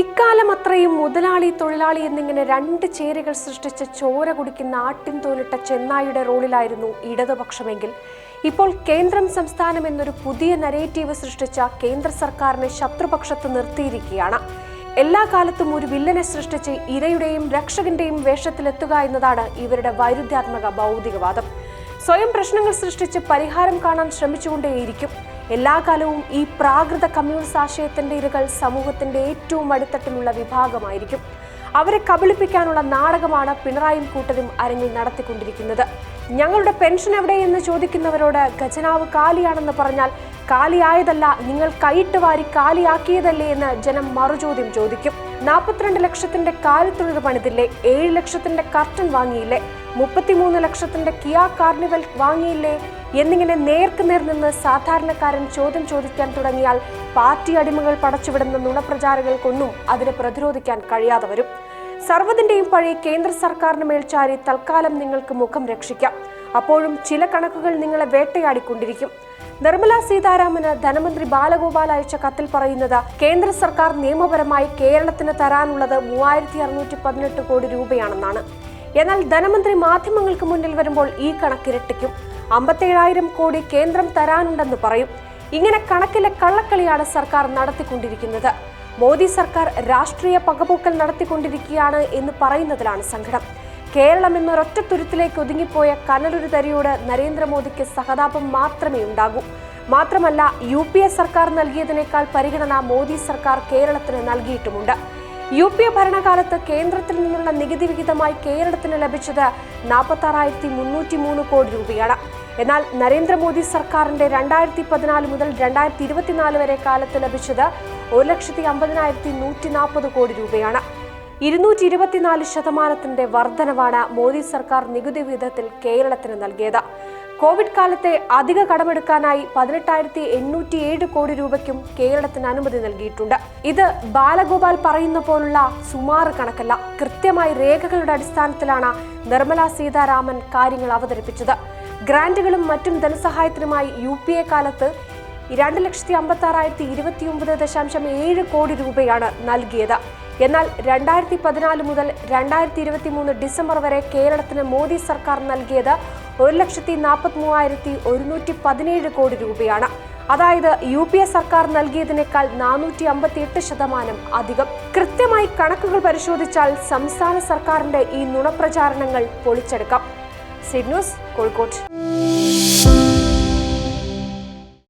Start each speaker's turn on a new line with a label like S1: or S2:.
S1: ഇക്കാലം അത്രയും മുതലാളി തൊഴിലാളി എന്നിങ്ങനെ രണ്ട് ചേരികൾ സൃഷ്ടിച്ച് ചോര കുടിക്കുന്ന ആട്ടിൻ തോലിട്ട ചെന്നായിയുടെ റോളിലായിരുന്നു ഇടതുപക്ഷമെങ്കിൽ. ഇപ്പോൾ കേന്ദ്രം സംസ്ഥാനം എന്നൊരു പുതിയ നരേറ്റീവ് സൃഷ്ടിച്ച കേന്ദ്ര സർക്കാരിനെ ശത്രുപക്ഷത്ത് നിർത്തിയിരിക്കുകയാണ്. എല്ലാ കാലത്തും ഒരു വില്ലനെ സൃഷ്ടിച്ച് ഇരയുടെയും രക്ഷകന്റെയും വേഷത്തിലെത്തുക എന്നതാണ് ഇവരുടെ വൈരുദ്ധ്യാത്മക ഭൗതികവാദം. സ്വയം പ്രശ്നങ്ങൾ സൃഷ്ടിച്ച് പരിഹാരം കാണാൻ ശ്രമിച്ചുകൊണ്ടേയിരിക്കും. എല്ലാ കാലവും ഈ പ്രാകൃത കമ്മ്യൂണിസ്റ്റ് ആശയത്തിന്റെ ഇരകൾ സമൂഹത്തിന്റെ ഏറ്റവും അടിത്തട്ടിലുള്ള വിഭാഗമായിരിക്കും. അവരെ കബളിപ്പിക്കാനുള്ള നാടകമാണ് പിണറായും കൂട്ടരും അരങ്ങിൽ നടത്തിക്കൊണ്ടിരിക്കുന്നത്. ഞങ്ങളുടെ പെൻഷൻ എവിടെയെന്ന് ചോദിക്കുന്നവരോട് ഖജനാവ് കാലിയാണെന്ന് പറഞ്ഞാൽ കാലിയായതല്ല നിങ്ങൾ കൈയിട്ട് വാരി കാലിയാക്കിയതല്ലേ എന്ന് ജനം മറുചോദ്യം ചോദിക്കും. നാൽപ്പത്തിരണ്ട് ലക്ഷത്തിന്റെ കാലിത്തൊഴുത് പണിതില്ലേ ഏഴ് ലക്ഷത്തിന്റെ കർട്ടൻ വാങ്ങിയില്ലേ മുപ്പത്തിമൂന്ന് ലക്ഷത്തിന്റെ കിയ കാർണിവൽ വാങ്ങിയില്ലേ എന്നിങ്ങനെ നേർക്ക് നേർ നിന്ന് സാധാരണക്കാരൻ ചോദ്യം ചോദിക്കാൻ തുടങ്ങിയാൽ പാർട്ടി അടിമകൾ പടച്ചുവിടുന്ന നുണപ്രചാരകൾക്കൊന്നും അതിനെ പ്രതിരോധിക്കാൻ കഴിയാതെ വരും. സർവതിന്റെയും പഴയ കേന്ദ്ര സർക്കാരിന് മേൽച്ചാരി തൽക്കാലം നിങ്ങൾക്ക് മുഖം രക്ഷിക്കാം. അപ്പോഴും ചില കണക്കുകൾ നിങ്ങളെ വേട്ടയാടിക്കൊണ്ടിരിക്കും. നിർമ്മല സീതാരാമന് ധനമന്ത്രി ബാലഗോപാൽ അയച്ച കത്തിൽ പറയുന്നത് കേന്ദ്ര സർക്കാർ നിയമപരമായി കേരളത്തിന് തരാനുള്ളത് മൂവായിരത്തി അറുന്നൂറ്റി പതിനെട്ട് കോടി രൂപയാണെന്നാണ്. എന്നാൽ ധനമന്ത്രി മാധ്യമങ്ങൾക്ക് മുന്നിൽ വരുമ്പോൾ ഈ കണക്കിരട്ടിക്കും. അമ്പത്തേഴായിരം കോടി കേന്ദ്രം തരാനുണ്ടെന്ന് പറയും. ഇങ്ങനെ കണക്കിലെ കള്ളക്കളിയാണ് സർക്കാർ നടത്തിക്കൊണ്ടിരിക്കുന്നത്. മോദി സർക്കാർ രാഷ്ട്രീയ പകപോക്കൽ നടത്തിക്കൊണ്ടിരിക്കുകയാണ് എന്ന് പറയുന്നതിലാണ് സങ്കടം. കേരളം എന്നൊരൊറ്റ തുരുത്തിലേക്ക് ഒതുങ്ങിപ്പോയ കനലൊരു തരിയോട് നരേന്ദ്രമോദിക്ക് സഹതാപം മാത്രമേ ഉണ്ടാകൂ. മാത്രമല്ല യു പി എ സർക്കാർ നൽകിയതിനേക്കാൾ പരിഗണന മോദി സർക്കാർ കേരളത്തിന് നൽകിയിട്ടുമുണ്ട്. യു പി എ ഭരണകാലത്ത് കേന്ദ്രത്തിൽ നിന്നുള്ള നികുതി വിഹിതമായി കേരളത്തിന് ലഭിച്ചത് നാൽപ്പത്തി ആറായിരത്തി മുന്നൂറ്റി മൂന്ന് കോടി രൂപയാണ്. എന്നാൽ നരേന്ദ്രമോദി സർക്കാരിന്റെ രണ്ടായിരത്തി പതിനാല് മുതൽ രണ്ടായിരത്തി ഇരുപത്തിനാല് വരെ കാലത്ത് ലഭിച്ചത് ഒരു ലക്ഷത്തി അമ്പതിനായിരത്തി നൂറ്റി നാൽപ്പത് കോടി രൂപയാണ്. ഇരുന്നൂറ്റി ഇരുപത്തിനാല് ശതമാനത്തിന്റെ വർധനവാണ് മോദി സർക്കാർ നികുതി വിഹിതത്തിൽ കേരളത്തിന് നൽകിയത്. കോവിഡ് കാലത്തെ അധിക കടമെടുക്കാനായി പതിനെട്ടായിരത്തി എണ്ണൂറ്റി ഏഴ് കോടി രൂപയ്ക്കും കേരളത്തിന് അനുമതി നൽകിയിട്ടുണ്ട്. ഇത് ബാലഗോപാൽ പറയുന്ന പോലുള്ള സുമാറ് കണക്കല്ല. കൃത്യമായി രേഖകളുടെ അടിസ്ഥാനത്തിലാണ് നിർമ്മല സീതാരാമൻ കാര്യങ്ങൾ അവതരിപ്പിച്ചത്. ഗ്രാന്റുകളും മറ്റും ധനസഹായത്തിനുമായി യു പി എ കാലത്ത് രണ്ട് ലക്ഷത്തി അമ്പത്തി ആറായിരത്തി ഇരുപത്തി ഒമ്പത് ദശാംശം ഏഴ് കോടി രൂപയാണ് നൽകിയത്. എന്നാൽ രണ്ടായിരത്തി പതിനാല് മുതൽ രണ്ടായിരത്തി ഇരുപത്തി മൂന്ന് ഡിസംബർ വരെ കേരളത്തിന് മോദി സർക്കാർ നൽകിയത് ഒരു ലക്ഷത്തി നാൽപ്പത്തി മൂവായിരത്തി ഒരുന്നൂറ്റി പതിനേഴ് കോടി രൂപയാണ്. അതായത് യു പി എ സർക്കാർ നൽകിയതിനേക്കാൾ നാനൂറ്റി അമ്പത്തി എട്ട് ശതമാനം അധികം. കൃത്യമായി കണക്കുകൾ പരിശോധിച്ചാൽ സംസ്ഥാന സർക്കാരിന്റെ ഈ നുണപ്രചാരണങ്ങൾ പൊളിച്ചെടുക്കാം. സിഡ് ന്യൂസ് കോഴിക്കോട്.